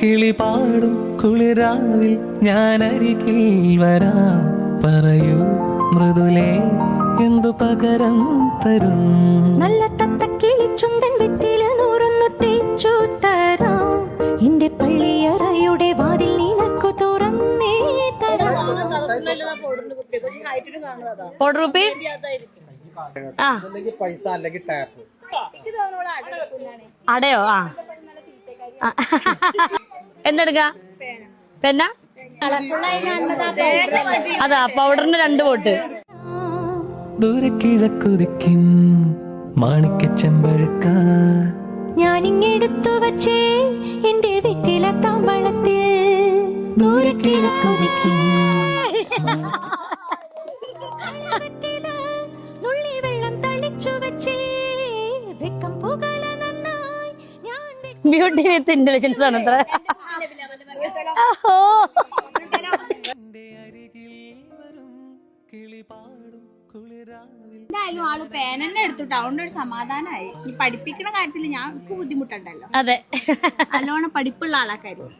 കിളി പാടും കുളിരാവിൽ ഞാൻ അരികിൽ വരാ. പറയൂ മൃദുലേ എന്തു പകരം തരും? നല്ല തത്ത കിളിച്ചുണ്ടൻ വെറ്റില നൂറൊന്നു തേച്ചു തരാം. എന്റെ പള്ളിയറയുടെ വാതിൽ നിനക്കു തുറന്നേ തരാം. ഫോർട്ടി റുപ്പി ആ. അല്ലെങ്കിൽ പൈസ അല്ലെങ്കിൽ ടാപ്പ് അടയോ? ആ. എന്തെടുക്ക? പെന്ന? അതാ പൗഡറിന് രണ്ട് വോട്ട്. ദൂരെ കിഴക്കുതിക്കും മാണിക്ക ചെമ്പഴുക്ക ഞാനിങ്ങെടുത്തു വച്ചേ എന്റെ വെറ്റില താമ്പളത്തിൽ ദൂരെ ബ്യൂട്ടി വിത്ത് ഇന്റലിജൻസ് ആണ് കുളിരാവിൽ എന്തായാലും ആൾ പേന തന്നെ എടുത്തുട്ടോ അതുകൊണ്ട് ഒരു സമാധാനമായി ഈ പഠിപ്പിക്കുന്ന കാര്യത്തിൽ ഞാൻ ബുദ്ധിമുട്ടുണ്ടല്ലോ. അതെ. നല്ലോണം പഠിപ്പുള്ള ആളാക്കായിരുന്നു